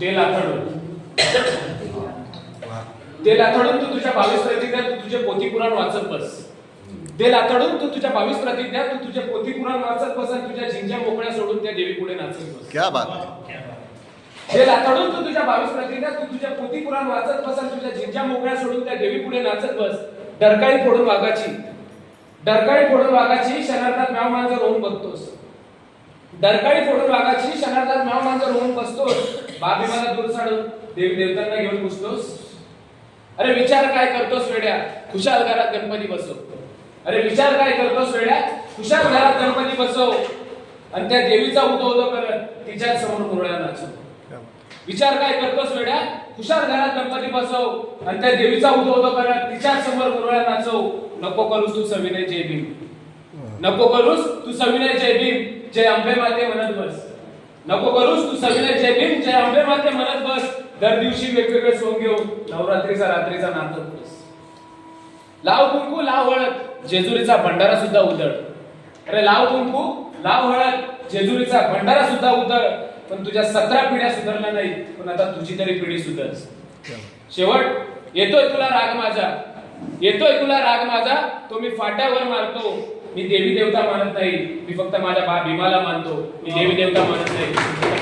ते लाथाडून. ते लाथाडून तू तुझ्या बावीस प्रतिज्ञा तू तुझे पोथी पुराण वाचत बस. ते लाथाडून तू तुझ्या बावीस प्रतिज्ञा तू तुझे पोथी पुराण वाचत बस आणि तुझ्या झिंज्या मोकळ्या सोडून त्या देवी पुढे नाचत बस. क्या बात हे लाथाडून तू तुझ्या बावीस प्रतिज्ञा तू तुझ्या पोथी पुराण वाचत बस आणि तुझ्या झिंज्या मोकळ्या सोडून त्या देवी पुढे नाचत बस. डरकाळी फोडून वाघाची. डरकाळी फोडून वाघाची शनार्थात म्याव मांजर होऊन बघतोस. डरकाळी फोडून वाघाची शनार्थात म्याव मांजर होऊन बसतोस बाबी मला दूर साडून देवी देवतांना घेऊन पुसतोस? अरे विचार काय करतोस वेड्या? खुशाल घरात गणपती बसव. अरे विचार काय करतोस वेड्या? खुशाल घरात गणपती बसव. आणि त्या देवीचा उदो उदो करत तिच्या समोर मुरळ्या नाचव. विचार काय करतोस वेड्या? खुशाल घरात गणपती बसव. आणि त्या देवीचा उदो उदो करत तिच्या समोर मुरळ्या नाचव. नको करूस तू सविनय जय भीम. नको करूस तू सविनय जय भीम. जय अंबे माते म्हणत बस. नको करूस तू सविनय जय भीम जय अंबे माते म्हणत बस. दर दिवशी वेगवेगळे सोंग घेऊन नवरात्रीचा रात्रीचा नाचत बस लाव कुंकू लाव हळद. जेजुरीचा भंडारा सुद्धा उधळ. अरे लाव कुंकू लाव हळद. जेजुरीचा भंडारा सुद्धा उधळ. पण तुझ्या सतरा पिढ्या सुधारल्या नाही पण आता तुझी तरी पिढी सुधर शेवट येतोय तुला राग माझा. येतोय तुला राग माझा? तो मी फाट्यावर मारतो. मी देवी देवता मानत नाही. मी फक्त माझ्या भीमाला मानतो. मी देवी देवता मानत नाही.